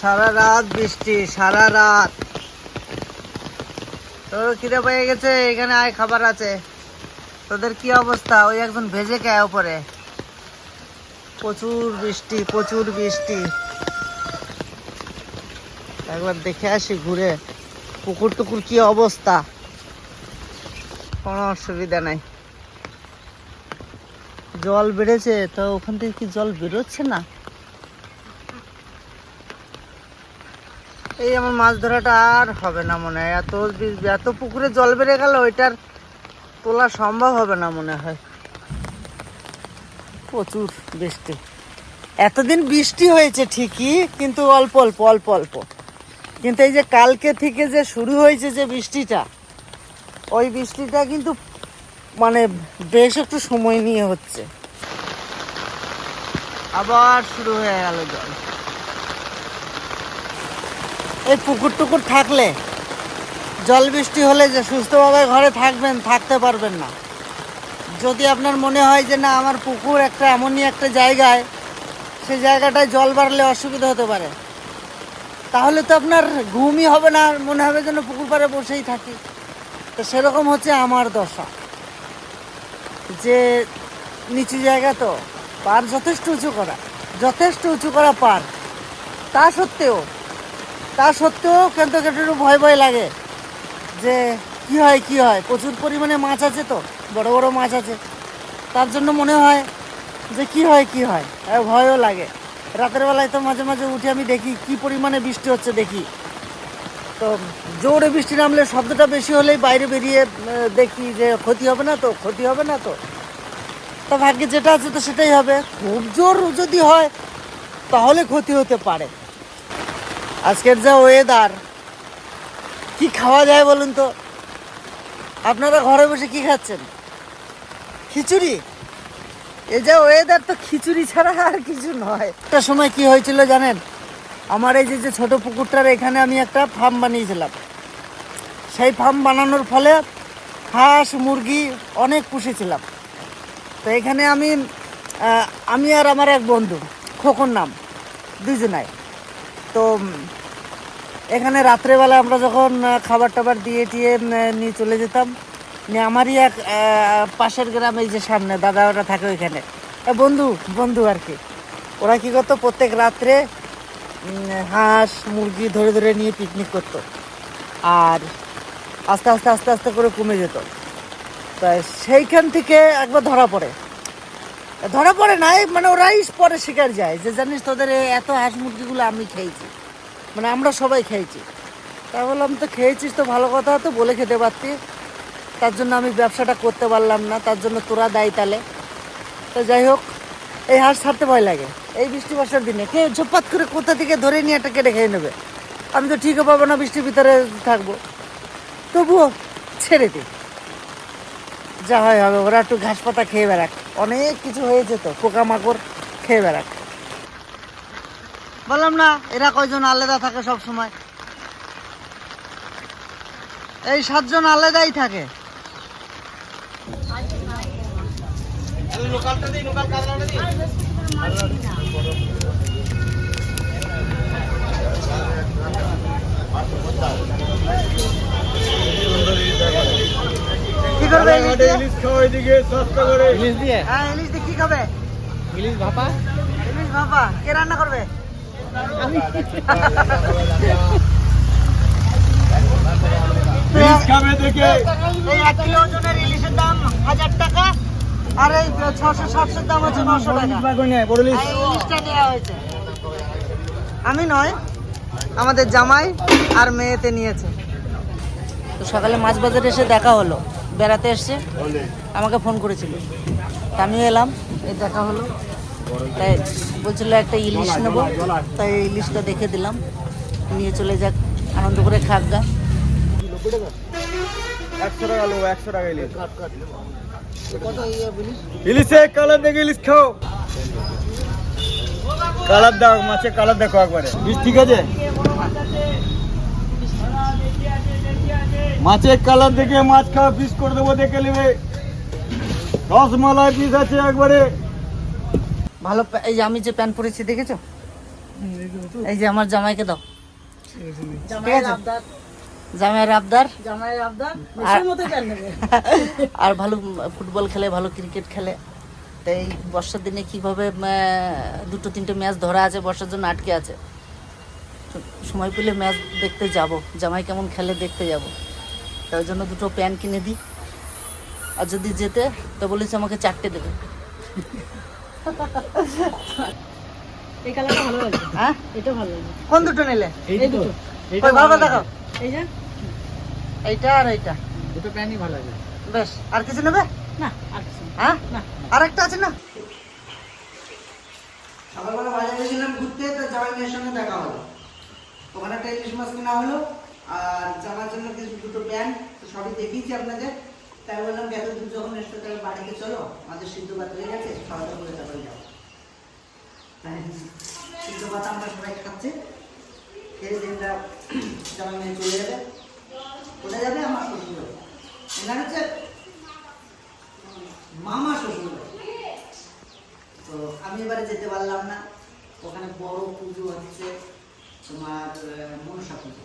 সারা রাত বৃষ্টি সারা রাত তোর খিদে পেয়ে গেছে, এখানে আয়, খাবার আছে। তোদের কি অবস্থা? ওই একজন ভেজে খায় ওপরে। প্রচুর বৃষ্টি প্রচুর বৃষ্টি। একবার দেখে আসি ঘুরে। পুকুর টুকুর কি অবস্থা? কোনো অসুবিধা নাই। জল বেড়েছে, তো ওখান থেকে কি জল বেরোচ্ছে না? এই আমার মাছ ধরাটা আর হবে না মনে হয়। এত এত পুকুরে জল বেড়ে গেল, ওইটার তোলা সম্ভব হবে না মনে হয়। প্রচুর বৃষ্টি। এতদিন বৃষ্টি হয়েছে ঠিকই, কিন্তু অল্প অল্প অল্প অল্প। কিন্তু এই যে কালকে থেকে যে শুরু হয়েছে যে বৃষ্টিটা, ওই বৃষ্টিটা কিন্তু মানে বেশ একটু সময় নিয়ে হচ্ছে। আবার শুরু হয়ে গেল জল। এই পুকুর টুকুর থাকলে জল বৃষ্টি হলে যে সুস্থভাবে ঘরে থাকবেন, থাকতে পারবেন না। যদি আপনার মনে হয় যে না, আমার পুকুর একটা এমনই একটা জায়গায়, সে জায়গাটায় জল বাড়লে অসুবিধা হতে পারে। তাহলে তো আপনার ঘুমই হবে না, মনে হবে যেন পুকুর পাড়ে বসেই থাকি। তো সেরকম হচ্ছে আমার দশা। যে নিচু জায়গা তো, পার যথেষ্ট উঁচু করা, যথেষ্ট উঁচু করা পার। তা সত্ত্বেও তা সত্ত্বেও কিন্তু একটু ভয় ভয় লাগে যে কি হয় কি হয়? প্রচুর পরিমাণে মাছ আছে তো, বড় বড় মাছ আছে। তার জন্য মনে হয় যে কি হয় কি হয়? ভয়ও লাগে। রাতের বেলায় তো মাঝে মাঝে উঠে আমি দেখি কি পরিমাণে বৃষ্টি হচ্ছে দেখি। তো জোরে বৃষ্টি নামলে শব্দটা বেশি হলেই বাইরে বেরিয়ে দেখি যে ক্ষতি হবে না তো, ক্ষতি হবে না তো। তা ভাগ্যে যেটা আছে তো সেটাই হবে। খুব জোর যদি হয়, তাহলে ক্ষতি হতে পারে। আজকের যা ওয়েদার কি খাওয়া যায় বলুন তো? আপনারা ঘরে বসে কি খাচ্ছেন? খিচুড়ি? এই যে ওয়েদার তো খিচুড়ি ছাড়া আর কিছু নয়। একটা সময় কি হয়েছিল জানেন? আমার এই যে যে ছোট পুকুরটার এখানে আমি একটা ফার্ম বানিয়েছিলাম। সেই ফার্ম বানানোর ফলে হাঁস, মুরগি অনেক পুষেছিলাম। তো এখানে আমি আমি আর আমার এক বন্ধু, খোকন নাম, দুজনাই। তো এখানে রাত্রেবেলা আমরা যখন খাবার টাবার দিয়ে টিয়ে নিয়ে চলে যেতাম, নিয়ে আমারই এক পাশের গ্রামে, এই যে সামনে, দাদা ওরা থাকে ওইখানে। বন্ধু বন্ধু আর কি। ওরা কি করতো, প্রত্যেক রাত্রে হাঁস, মুরগি ধরে ধরে নিয়ে পিকনিক করতো। আর আস্তে আস্তে আস্তে আস্তে করে কমে যেত। তাই সেইখান থেকে একবার ধরা পড়ে। ধরা পড়ে নাই মানে ওরাই পরে শিকার যায়। যে জানিস তোদের এত হাঁস মুরগিগুলো আমি খেয়েছি। মানে আমরা সবাই খেয়েছি। তা বললাম, তো খেয়েছিস তো, ভালো কথা তো, বলে খেতে পারতি। তার জন্য আমি ব্যবসাটা করতে পারলাম না, তার জন্য তোরা দায়ী তালে। তো যাই হোক, এই হাঁস ছাড়তে ভয় লাগে। এই বৃষ্টি বর্ষার দিনে কে ঝোপাত করে কোথা থেকে ধরে নিয়ে একটা কেটে খেয়ে নেবে? আমি তো ঠিকও পাবো না, বৃষ্টির ভিতরে থাকব। তবুও ছেড়ে দিই। যা হয় হবে, ওরা একটু ঘাস পাতা খেয়ে বেড়াক। অনেক কিছু হয়েছে তো, পোকামাকড় খেয়ে বেড়াক। বললাম না এরা কয়জন আলাদা থাকে সব সময়? এই সাতজন আলাদাই থাকে। কি করবে ইলিশ খাওয়া এদিকে সস্তা করে ইলিশ দিয়ে? হ্যাঁ ইলিশ দিয়ে কি খাবে? ইলিশ ভাপা? ইলিশ ভাপা। কে রান্না করবে? ইলিশের দাম হাজার টাকা আর এই ছশো সাতশোর দাম নশো টাকা। ইলিশটা নেওয়া হয়েছে। আমি নয় আমাদের জামাই আর মেয়েতে নিয়েছে। তো সকালে মাছ বাজারে এসে দেখা হলো বেড়াতে এসছে। আমাকে ফোন করেছিল। আমি এলাম এই দেখা হলো। তাই বলছিল একটা ইলিশ নেব। তাই ইলিশটা দেখে দিলাম। নিয়ে চলে যাক। আনন্দ করে খাক গা। একশো টাকা লো একশো টাকা ইলিশ ইলিশে কালার দেখে ইলিশ খাও। কালার দাও মাছে কালার দেখো একবারে। ইলিশ ঠিক আছে? মাছের কালার দেখে মাছ খাওয়া পিস করে দেবো দেখে নেবে। রসমালাই পিস আছে একবারে। ভালো এই যে আমি যে প্যান্ট পরেছি দেখেছ? এই যে আমার জামাইকে দাও। জামাইয়ের আবদার। আর ভালো ফুটবল খেলে ভালো ক্রিকেট খেলে। তো এই বর্ষার দিনে কীভাবে দুটো তিনটে ম্যাচ ধরা আছে বর্ষার জন্য আটকে আছে। সময় পেলে ম্যাচ দেখতে যাব। জামাই কেমন খেলে দেখতে যাব। তার জন্য দুটো প্যান্ট কিনে দিই। আর যদি যেতে তো বলেছে আমাকে চারটে দেবে। এই কালারটা ভালো হ্যাঁ? এটা ভালো লাগছে। কোন দুটো নিলে? এই দুটো। ওই ভালো দেখাও এই যে এইটা আর এইটা। দুটো প্যান্টই ভালো লাগে। বেশ আর কিছু নেবে? না আর কিছু হ্যাঁ? না। আর একটা আছে না? সকালবেলা বাজারে গেছিলাম ঘুরতে তো জামাই মেয়ের সঙ্গে দেখা হলো। ওখানে একটা ইলিশ মাছ কেনা হলো আর জামার জন্য কিছু দুটো প্যান্ট সবই দেখিয়েছি আপনাদের। তাই বললাম এত দূর যখন এসছো, তাহলে বাড়িতে চলো। আমাদের সিদ্ধ ভাত হয়ে গেছে খাওয়া দাওয়া করে তারপরে তাই সিদ্ধ ভাত আমরা সবাই খাচ্ছি। খেয়ে দিনটা জামাই মেয়ে চলে যাবে। কোথায় যাবে? আমার শ্বশুর এনার হচ্ছে মামা শ্বশুর তো আমি এবারে যেতে পারলাম না। ওখানে বড় পুজো হচ্ছে তোমার মনসা পুজো।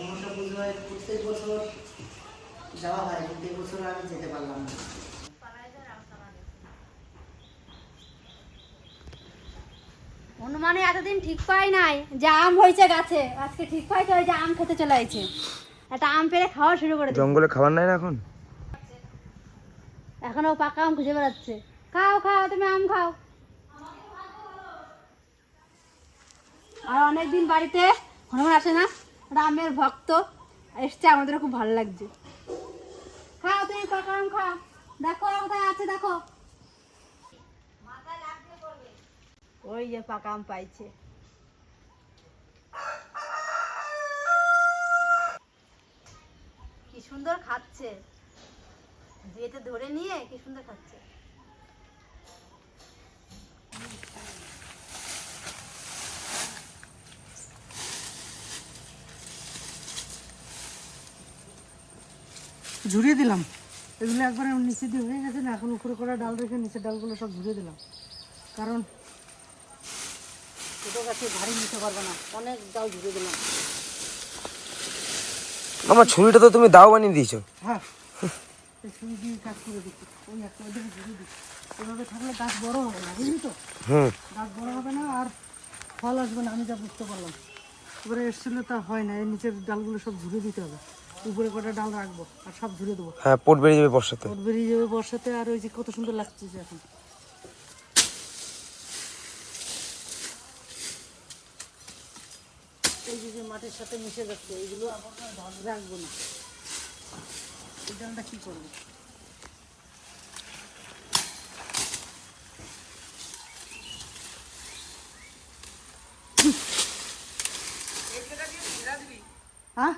মনসা পুজো হয় প্রত্যেক বছর যাওয়া হয় কিন্তু এবছর আমি যেতে পারলাম না। অনুমানে এতদিন ঠিক পাই নাই যে আম হয়েছে গাছে। আজকে ঠিক পাইছে ওই যে আম খেতে চলে আইছে। একটা আম পেড়ে খাওয়া শুরু করে জঙ্গলে খাবার নাই না এখন? এখনও পাকা আম খুঁজে বেড়াচ্ছে। খাও খাও তুমি আম খাও। আর অনেকদিন বাড়িতে হনুমান আসে না আমের ভক্ত এসছে আমাদের খুব ভালো লাগছে। খাও তুমি খাও। দেখো কোথায় আছে, দেখো। ওই যে পাকা পাইছে। কি সুন্দর খাচ্ছে। যেতে ধরে নিয়ে কি সুন্দর খাচ্ছে। ঝুরিয়ে দিলাম। এগুলো একবারে নিচে দিয়ে হয়ে গেছে না এখন উপরে করা ডাল রেখে নিচের ডালগুলো সব ঝুরিয়ে দিলাম। কারণ ছোটো গাছে ভারী নিতে পারবে না। অনেক ডাল ঝুরিয়ে দিলাম। আমার ছুরিটা তো তুমি দাও বানিয়ে দিয়েছ। হ্যাঁ ছুরি দিয়ে কাজ করে দিচ্ছি। ওই একটা ওইদিকে ঝুরিয়ে দিচ্ছি। এভাবে থাকলে গাছ বড় হবে না বুঝলি তো? হুম। গাছ বড় হবে না আর ফল আসবে না আমি যা বুঝতে পারলাম। এবারে এসেছিল তা হয় না এই নিচের ডালগুলো সব ঝুরিয়ে দিতে হবে। উপরে কটা ডাল রাখব আর সব ঝুরিয়ে দেবো। হ্যাঁ পোট বেরিয়ে যাবে বর্ষাতে। ওর বেরিয়ে যাবে বর্ষাতে আর ওই যে কত সুন্দর লাগছে যে এখন। এই যে যে মাটির সাথে মিশে যাচ্ছে এইগুলো রাখব না। এই ডালটা কি করব? হ্যাঁ?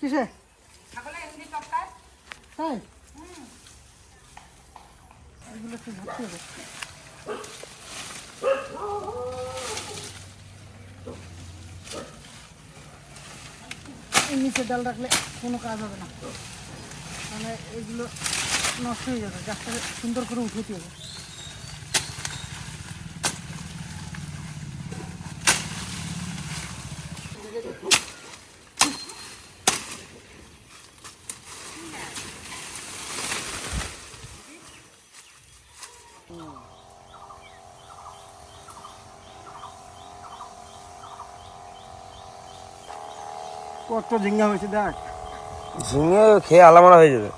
কিসে? তাই? এগুলো একটু ধরতে হবে নিচে ডাল রাখলে কোনো কাজ হবে না। মানে এগুলো নষ্ট হয়ে যাবে গাছটাকে সুন্দর করে উঠাতে হবে কত ঝিঙ্গা হয়েছে দেখ। ঝিঙে খেয়ে আলামারা হয়ে যাবে।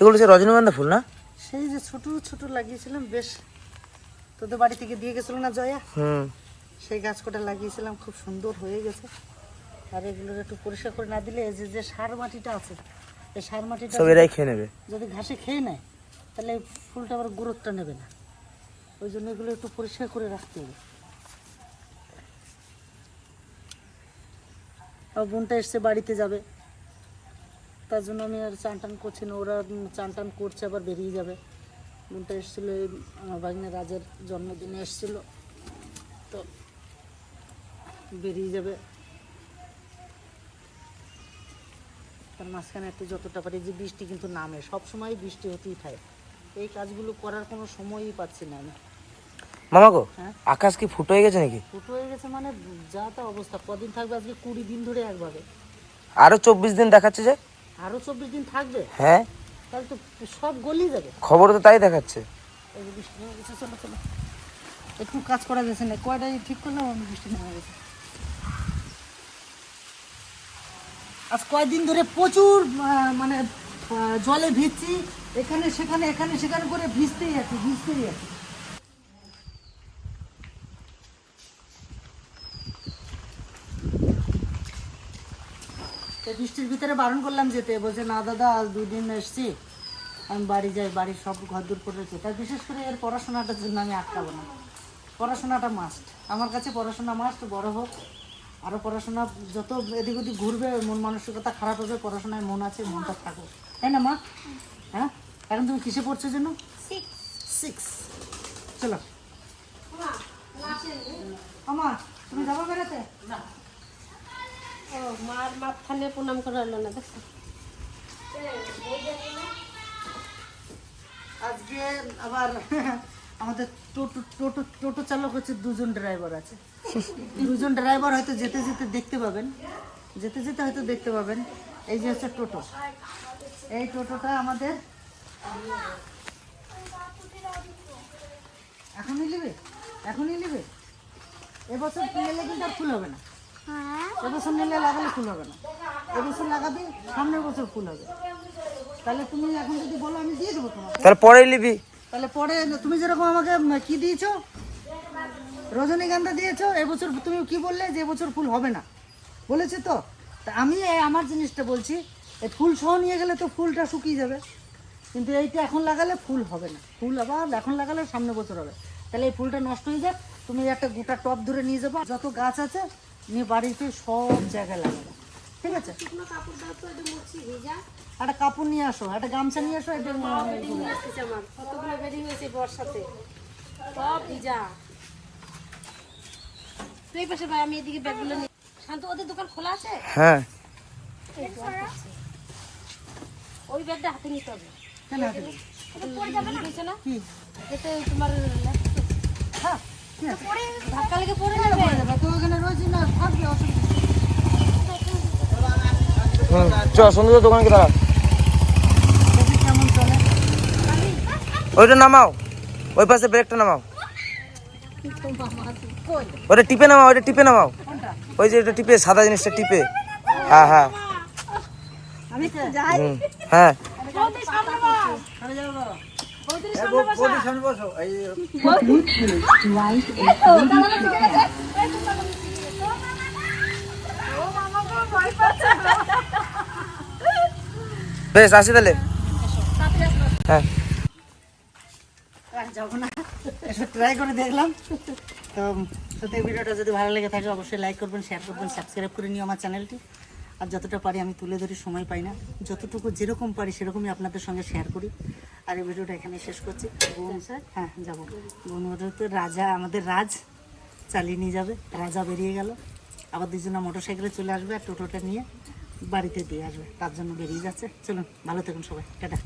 এগুলো হচ্ছে রজনীগন্ধা ফুল না? সেই যে ছোট ছোট লাগিয়েছিলাম বেশ। তোদের বাড়ি থেকে দিয়ে গেছিল না জয়া? হুম। সেই গাছ কটা লাগিয়েছিলাম খুব সুন্দর হয়ে গেছে। আর এগুলোর একটু পরিষ্কার করে না দিলে এই যে যে সার মাটিটা আছে এই সার মাটিটা সব এরাই খেয়ে নেবে। যদি ঘাসে খেয়ে নেয় তাহলে ফুলটা আবার গুরুত্বটা নেবে না। ওই জন্য এগুলো একটু পরিষ্কার করে রাখতে হবে। আর বোনটা এসছে বাড়িতে যাবে। তার জন্য আমি আর চান টান করছি না ওরা চান টান করছে আবার বেরিয়ে যাবে। বোনটা এসেছিল আমার ভাগ্নে রাজের জন্মদিনে এসেছিল। তো বেরিয়ে যাবে। তার মাঝখানে একটু যতটা পারি যে বৃষ্টি কিন্তু নামে সব সময় বৃষ্টি হতেই থাকে। এই কাজগুলো করার কোনো সময়ই পাচ্ছি না আমি। মামা গো হ্যাঁ? আকাশ কি ফুটো হয়ে গেছে নাকি? ফুটো হয়ে গেছে মানে যা তা অবস্থা। কদিন থাকবে আজকে কুড়ি দিন ধরে একভাবে। আরও চব্বিশ দিন দেখাচ্ছে যে? আরও চব্বিশ দিন থাকবে? হ্যাঁ। তাহলে তো সব গলিয়ে যাবে। খবর তো তাই দেখাচ্ছে। চলো চলো। একটু কাজ করা যাচ্ছে না কয়টাই ঠিক করলাম আমি বৃষ্টি নেমে গেছে আজ কয়েকদিন ধরে প্রচুর মানে জলে ভিজছি। এখানে, সেখানে এখানে, সেখানে করে ভিজতেই আছি ভিজতেই আছি। বৃষ্টির ভিতরে বারণ করলাম যেতে। বলছে, না দাদা, আজ দুদিন এসছি। আমি বাড়ি যাই, বাড়ির সব ঘর দূর করে রেখে তাই বিশেষ করে এর পড়াশোনাটার জন্য আমি আটকাবো না। পড়াশোনাটা মাস্ট আমার কাছে পড়াশোনা মাস্ট বড় হোক। আরও পড়াশোনা যত এদিক ওদিক ঘুরবে মন মানসিকতা খারাপ হবে পড়াশোনায় মন আছে মনটা থাকুক। তাই না মা? হ্যাঁ? এখন তুমি কিসে পড়ছো যেন? সিক্স চলো। আমা তুমি যাব বেড়াতে? না। ও মার মাথানে প্রণাম করা হলো না দেখছ আজকে আবার আমাদের টোটো টোটো টোটো চালক হচ্ছে দুজন ড্রাইভার আছে। দুজন ড্রাইভার হয়তো যেতে যেতে দেখতে পাবেন। যেতে যেতে হয়তো দেখতে পাবেন। এই যে হচ্ছে টোটো। এই টোটোটা আমাদের এখনই নেবে? এখনই নেবে? এবছর নিলে কিন্তু আর ফুল হবে না। এবছর নিলে লাগালে ফুল হবে না। এবছর লাগাবি, সামনের বছর ফুল হবে। তাহলে তুমি এখন যদি বলো, আমি দিয়ে দেবো তোমাকে। তাহলে পরে নিবি। তাহলে পরে তুমি যেরকম আমাকে কি দিয়েছ? রজনীগন্ধা দিয়েছ, এবছর তুমি কি বললে যে এবছর ফুল হবে না? বলেছে তো? তা আমি আমার জিনিসটা বলছি এই ফুল সহ নিয়ে গেলে তো ফুলটা শুকিয়ে যাবে। কিন্তু এইটা এখন লাগালে ফুল হবে না। ফুল আবার এখন লাগালে সামনে বছর হবে। তাহলে এই ফুলটা নষ্ট হয়ে যাক। তুমি একটা গোটা টপ ধরে নিয়ে যাব। যত গাছ আছে, নিয়ে বাড়িতে সব জায়গায় লাগাবো। ঠিক আছে? শুকনো কাপড় দাও তো একটু মুছি ভিজা। একটা কাপড় নিয়ে আসো একটা গামছা নিয়ে আসো এটা কতগুলো বেরিয়ে হয়েছে বর্ষাতে? সব ভিজা। তুই পাশে ভাই আমি এদিকে ব্যাগগুলো নিয়ে শান্ত ওদের দোকান খোলা আছে? হ্যাঁ। ওই ব্যাগটা হাতে নিতে হবে। কেন হাতে পড়ে যাবে না? হয়েছে না কি এতে তোমার হ্যাঁ পড়ে ধাক্কা লেগে পড়ে যাবে? তো ওখানে রয়েছে না থাকবে অসুবিধা নেই। হুম চ সন্ধ্যা দোকানে কি দাঁড়া। দেখি কেমন চলে ওইটা নামাও। ওই পাশে ব্রেকটা নামাও। ওটা টিপে নামাও ওটা টিপে নামাও। ওই যে এটা টিপে সাদা জিনিসটা টিপে। হ্যাঁ হ্যাঁ। হ্যাঁ। বসো এই বেশ আসি তাহলে। হ্যাঁ। আর যাব না। একটু ট্রাই করে দেখলাম। তো সত্যি ভিডিওটা যদি ভালো লেগে থাকে অবশ্যই লাইক করবেন শেয়ার করবেন সাবস্ক্রাইব করে নিও আমার চ্যানেলটি আর যতটা পারি আমি তুলে ধরি সময় পাই না। যতটুকু যেরকম পারি সেরকমই আপনাদের সঙ্গে শেয়ার করি। আর এই ভিডিওটা এখানে শেষ করছি। হ্যাঁ যাব। বোন তো রাজা আমাদের রাজ চালিয়ে নিয়ে যাবে। রাজা বেরিয়ে গেল। আবার দুজনে মোটর সাইকেলে চলে আসবে আর টোটোটা নিয়ে বাড়িতে দিয়ে আসবে, তার জন্য বেরিয়ে যাচ্ছে। চলুন, ভালো থাকুন সবাই। টাটা।